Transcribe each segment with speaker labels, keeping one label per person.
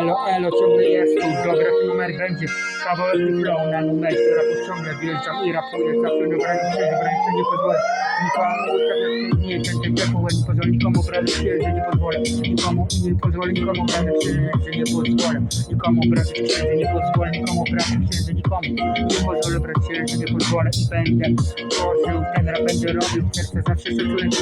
Speaker 1: Elo, elo, ciągle jest tu, dobra, ten numer będzie. Kawałek flow na numerze, rapu ciągle. Wjeżdżam i rapuję, zawsze dobra, nie się, dobra, jeszcze nie pozwolę nikomu, tak ty, nie, ten, ten, ciepło, nie pozwolę nikomu, brać się, że nie pozwolę, nikomu, nie pozwolę nikomu, brać się, że nie pozwolę, nikomu, brać się, że nie pozwolę, nikomu, brać się, że nikomu, nie pozwolę, brać się, że nie pozwolę. I będę tworzył, ten rap będę robił, serce zawsze szacunek,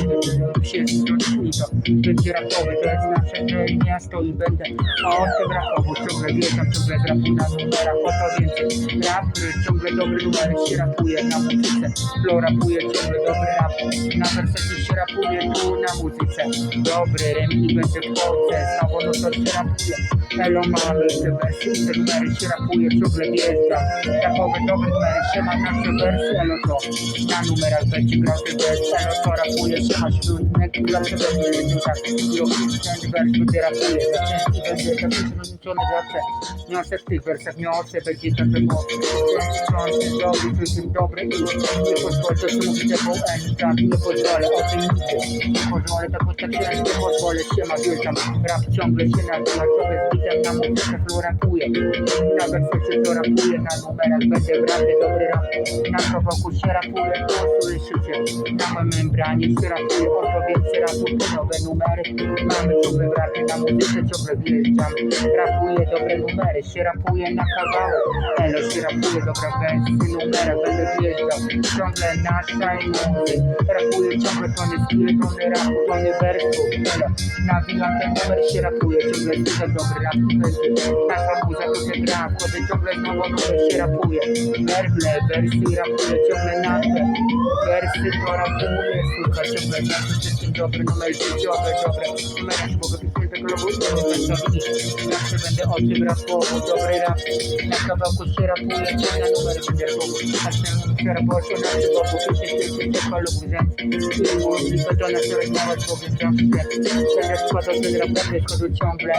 Speaker 1: się stronni to, będzie rapowy, to jest nasze miasto i będę. A o tym rapowo ciągle wjeżdżam, ciągle rapu na numerach, o to więcej rap, ciągle dobry numery się rapuje na muzyce, flow rapuje ciągle dobry rap, na wersecie się rapuje tu na muzyce, dobry rym i będzie wchodzę, znowu no to się rapuje, elo mamy te wersy i te numery się rapuje, ciągle wjeżdżam, rapowe dobre numery, się ma nasze wersy, elo to, na numerach będzie grał te wersy, elo to rapuje, się ma śródnek, zawsze będzie tak, i opisać wers będzie rapuje, zaczęci będzie tak przemyślony zawsze, niosę w tych wersach, niosę, będzie tak było, ciągle dobry, człowiekiem dobry i nie pozwolę, to co mówi Depo N, tak, nie pozwolę, o tym nigdy, nie pozwolę, tak potrafiłem, nie pozwolę, się ma wielkam, rap ciągle się na temacie z bitem na muzykę, flow rapuje, na wersecie to rapuje, na numerach w rapie dobry rap, na kawałku się rapuje, to słyszycie, na membranie się rapuje, o to więcej to nowe numery, mamy ciągle w rapie, na muzyce ciągle wjeżdżam, rapuje dobre numery, się rapuje na kawałek, elo się rapuje dobre wersy, numery, będę wjeżdżał, ciągle nasza i muzy, rapuje ciągle tony skille, tony rapu, tony wersów, elo, nawijam ten numer, się rapuje, ciągle słyszę dobry rap, będzie, nasza muza to się gra, wchodzę ciągle znowu się rapuje, werble, wersy rapuje ciągle nasze, wersy to rapuje, słuchaj, ciągle nasze, wszystkim dobry numer, życiowe, dobre numery, mogę pisać tego logo, Zawsze będę o tym rapował, dobry rap. Na kawałku się rapuje, ciągle numery będzie rapował Na tym się rapował, na tym boku Pisze się, się ciepła lub rzęd I możliwe do nas rozmawiać, bo wygram się Będę składał ten rap, będę składał ciągle.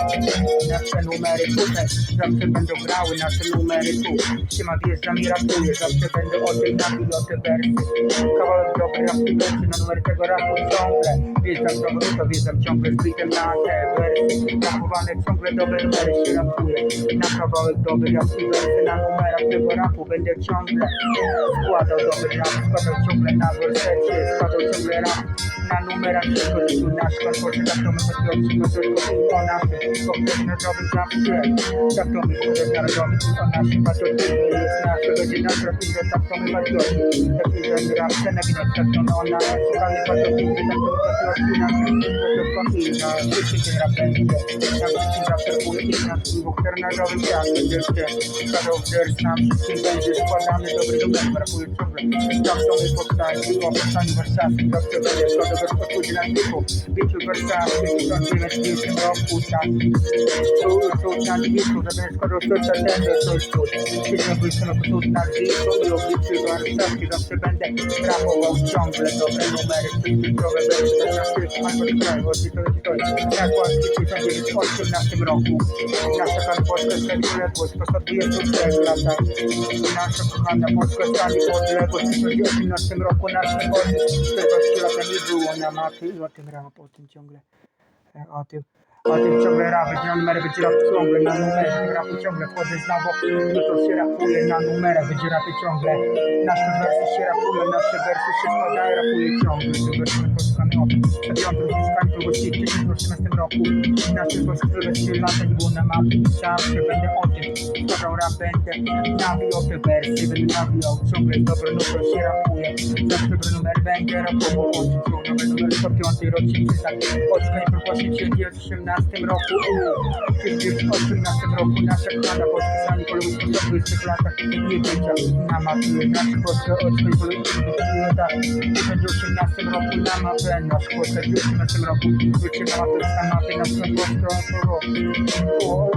Speaker 1: Nasze numery tutaj Zawsze będą grały nasze numery tu. Siema wjeżdżam i rapuję Zawsze będę o tym napił, o wersy I wersy Na numer tego rapu ciągle znowu, to wjeżdżam ciągle z bitem na te Rapowane ciągle dobre numery się rapuje Na kawałek dobry rap i Na numerach tego rapu będę ciągle Składał dobry rap, składał ciągle na wersecie Składał ciągle rap na numerach wszystko tu nasz konkursy Tak to my no to tylko i o naszym Koktajl narodowy zawsze Tak to my koktajl narodowy i o naszym patriotyzmie jest nasze będzie nasz rap i tak to my patriotyzm Taki ten rap, ten winot, tak to my o naszym Słuchamy patriotyzmie, tak to my patriotyzm Nasz i na rap będzie Na wszystkim zawsze rapuje i nasz koktajl narodowy jak będziecie składał wers nam wszystkim będzie składany dobry numer Rapuje ciągle, to my powstanie i o powstaniu wersami Zawsze będzie składał bez podpływu na typu Biciu wersami w 1990 roku tak Tu, tu na disku, żeby składał coś takiego, coś tu Siedzę w na tu na disku i obliczy warszawki Zawsze będę rapował ciągle dobre numery Wszystkie zdrowe wersy, tak na styl, albo strony, bo ci to jest to Jak łaski 1918 roku. Nasza pan Polska jest niepodległość po 123 latach Nasza kochana Polska stanie podległość w 1918 roku Nasz niepodległość 14 lata nie było na mapie i tym rap, o tym ciągle e, o tym o tym ciągle będzie na numerę, będzie rap ciągle, na numerze rapu ciągle wchodzę znowu, no to się rapuje na numerę, będzie rapy ciągle, nasze wersy się rapują, nasze wersy się składają, rapuje ciągle, te wersy poszukane o stadion uzyskali to gości w 2018 roku, które 3 lata nie było na mapie, zawsze będę o tym, składał rap, będę nawijał te wersy, będę nawijał ciągle, dobre numer się rapuje, zawsze dobry numer będzie rapował, ciągle, nowy numer 105 rocznicy, tak, nie propłaci cię w 18 roku, w 2018 roku. Nasza kochana Polska sami polubić po 120 latach. Nie bycia na mapie, nasz Polska od swojej polityki do latach, w 2018 roku na mapę, nasz Polska w 2018 roku. Wróci na mapę, na mapie, na swoją Polskę, po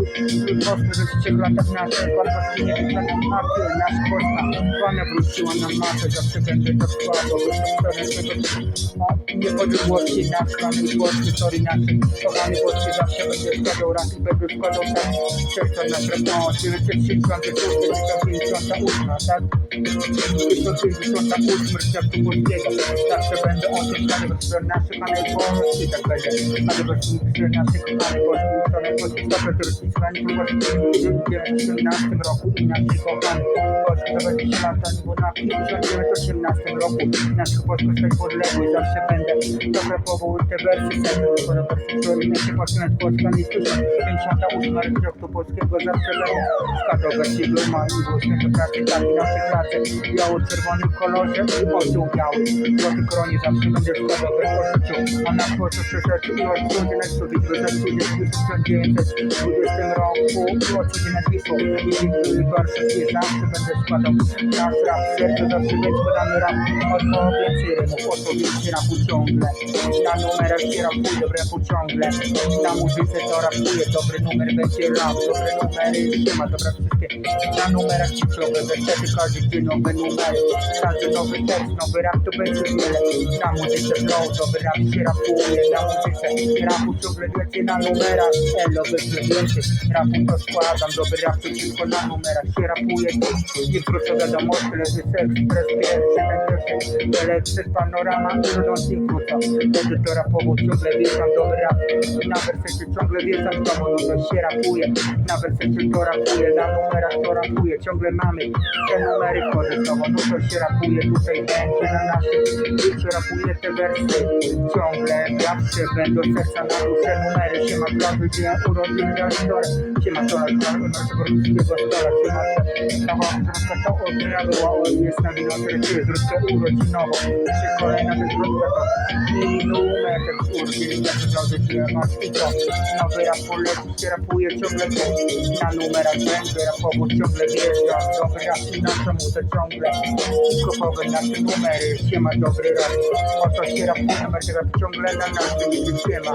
Speaker 1: po 30 latach nasze Nie bycia na mapie, nasz Polska, Pana wróciła na mapę, zawsze będę to składał, wczoraj niepodległości nasz mamy Polski, sorry naszych kochany Polski zawsze będzie składał raz i będę składał tak serca na pewno 956, 958, tak? 958 receptu polskiego zawsze będę o tym składał, że nasze mamy Polski tak będzie ale że nasze kochane Polski najpierw stopę turystyczną, próbować w 1918 roku i nasi Polska za 20 lat, bo na 1918 roku. Nasz Polska stać podległy, zawsze będę. Dobre powód te wersy serce, bo do wersy, który nie się posunąć Polska nie słyszę 58 roku polskiego zawsze będę skadować się bluma i właśnie do pracy tak i nasze prace w biało-czerwonym kolorze i osioł biały. Złoty koronie zawsze będę po życiu a na Polsce rzeczy i odsudzie na bo za cudzie w 1920 roku i odsudzie na Wisłą i Warszawie zawsze będę składał nasz rap, serce zawsze będzie podany rap od więcej rymów, o to więcej rapu ciągle? Na numerach się rapuje, dobre rapu ciągle. Na muzyce to rapuje, dobry numer będzie rap, dobre numery nie ma, dobra wszystkie. Na numerach ci ciągle, wersety każdy dzień nowe numery. Każdy nowy tekst, nowy rap to będzie wiele. Na muzyce flow, dobry rap się rapuje. Na muzyce rapu ciągle więcej na numerach. Elo, będzie więcej rapu to składam, dobry rap to tylko na numerach się rapuje nie wrócę wiadomości, seks, ekspres pierwszy, telewizor, panorama i rodząc nie wrócą wtedy to rapowo ciągle wieszam, dobry rap na wersecie ciągle wieszam, znowu no to się rapuje na wersecie to rapuje, na numerach to rapuje, ciągle mamy te numery wchodzę znowu, no to się rapuje, tutaj będzie na naszym życiu rapuje te wersy. Ciągle zawsze będą serca na duszę, numery. Się ma plaży, gdzie ja urodziny na sztorę, się ma to naszego ruskiego stola, się ma Troszkę to odmiarła, jest na wino, które jest zróbkę urodzinową. Jeszcze kolejna zróbkę to i numer, ten urodziny, jak drodze, gdzie masz i to. Nowy rap poleci, rapuje ciągle to. Na numerach będę rapowo ciągle wjeżdża. Dobry rap i na czemu to ciągle. Kopowe nasze numery, się ma dobry rap. Oto się rapuje, rap ciągle na naszym nie się ma.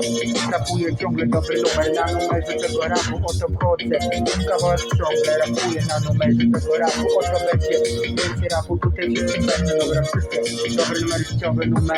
Speaker 1: Rapuje ciągle dobry numer na numerze tego rapu, oto wchodzę. Kawałek ciągle rapuje na numerze tego rapu, oto będzie więcej rapu, tutaj będą, dobra, wszystkie. Dobry numer, ciągle numer.